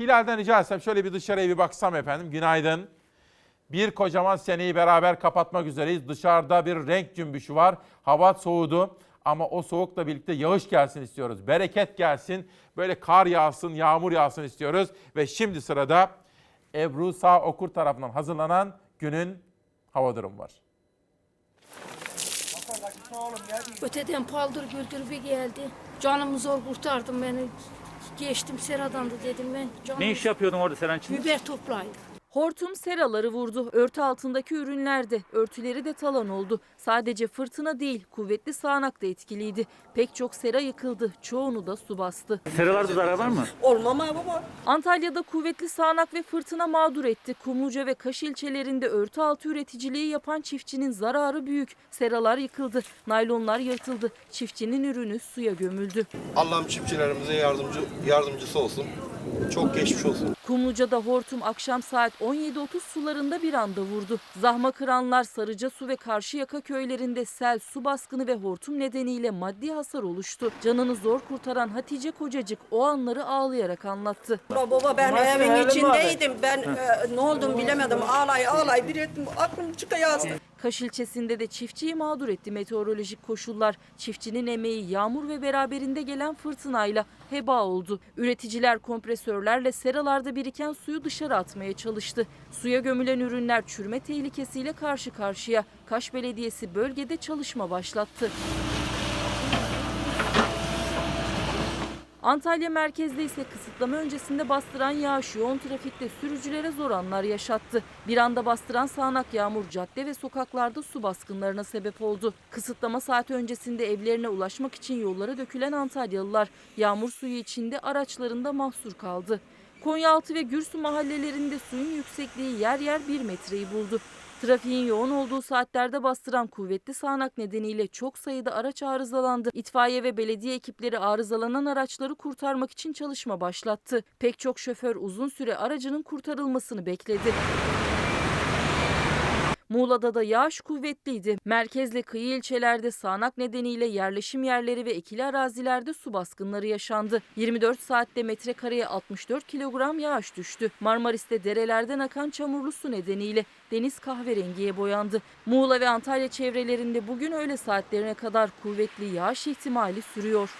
Hilal'den rica etsem şöyle bir dışarıya bir baksam efendim. Günaydın. Bir kocaman seneyi beraber kapatmak üzereyiz. Dışarıda bir renk cümbüşü var. Hava soğudu ama o soğukla birlikte yağış gelsin istiyoruz. Bereket gelsin. Böyle kar yağsın, yağmur yağsın istiyoruz. Ve şimdi sırada Ebru Sağ Okur tarafından hazırlanan günün hava durumu var. Öteden paldır güldür bir geldi. Canımı zor kurtardım beni. Geçtim seradan da dedim ben. Canım Ne iş yapıyordun orada Seren için? Biber toplayın. Hortum seraları vurdu. Örtü altındaki ürünlerde. Örtüleri de talan oldu. Sadece fırtına değil, kuvvetli sağanak da etkiliydi. Pek çok sera yıkıldı. Çoğunu da su bastı. Seralarda zarar var mı? Olmama baba. Antalya'da kuvvetli sağanak ve fırtına mağdur etti. Kumluca ve Kaş ilçelerinde örtü altı üreticiliği yapan çiftçinin zararı büyük. Seralar yıkıldı, naylonlar yırtıldı. Çiftçinin ürünü suya gömüldü. Allah'ım çiftçilerimize yardımcı yardımcısı olsun. Çok geçmiş olsun. Kumluca'da hortum akşam saat 17.30 sularında bir anda vurdu. Zahma kıranlar Sarıca Su ve Karşıyaka köylerinde sel, su baskını ve hortum nedeniyle maddi hasar oluştu. Canını zor kurtaran Hatice Kocacık o anları ağlayarak anlattı. Baba, baba ben evin içindeydim. Ben e, ne oldum bilemedim. Ağlay ağlay bir ettim. Aklım çıkayazdı. Kaş ilçesinde de çiftçiyi mağdur etti meteorolojik koşullar. Çiftçinin emeği yağmur ve beraberinde gelen fırtınayla heba oldu. Üreticiler kompresörlerle seralarda biriken suyu dışarı atmaya çalıştı. Suya gömülen ürünler çürüme tehlikesiyle karşı karşıya. Kaş Belediyesi bölgede çalışma başlattı. Antalya merkezde ise kısıtlama öncesinde bastıran yağış yoğun trafikte sürücülere zor anlar yaşattı. Bir anda bastıran sağanak yağmur cadde ve sokaklarda su baskınlarına sebep oldu. Kısıtlama saati öncesinde evlerine ulaşmak için yollara dökülen Antalyalılar yağmur suyu içinde araçlarında mahsur kaldı. Konyaaltı ve Gürsu mahallelerinde suyun yüksekliği yer yer 1 metreyi buldu. Trafiğin yoğun olduğu saatlerde bastıran kuvvetli sağanak nedeniyle çok sayıda araç arızalandı. İtfaiye ve belediye ekipleri arızalanan araçları kurtarmak için çalışma başlattı. Pek çok şoför uzun süre aracının kurtarılmasını bekledi. Muğla'da da yağış kuvvetliydi. Merkezle kıyı ilçelerde sağanak nedeniyle yerleşim yerleri ve ekili arazilerde su baskınları yaşandı. 24 saatte metrekareye 64 kilogram yağış düştü. Marmaris'te derelerden akan çamurlu su nedeniyle deniz kahverengiye boyandı. Muğla ve Antalya çevrelerinde bugün öğle saatlerine kadar kuvvetli yağış ihtimali sürüyor.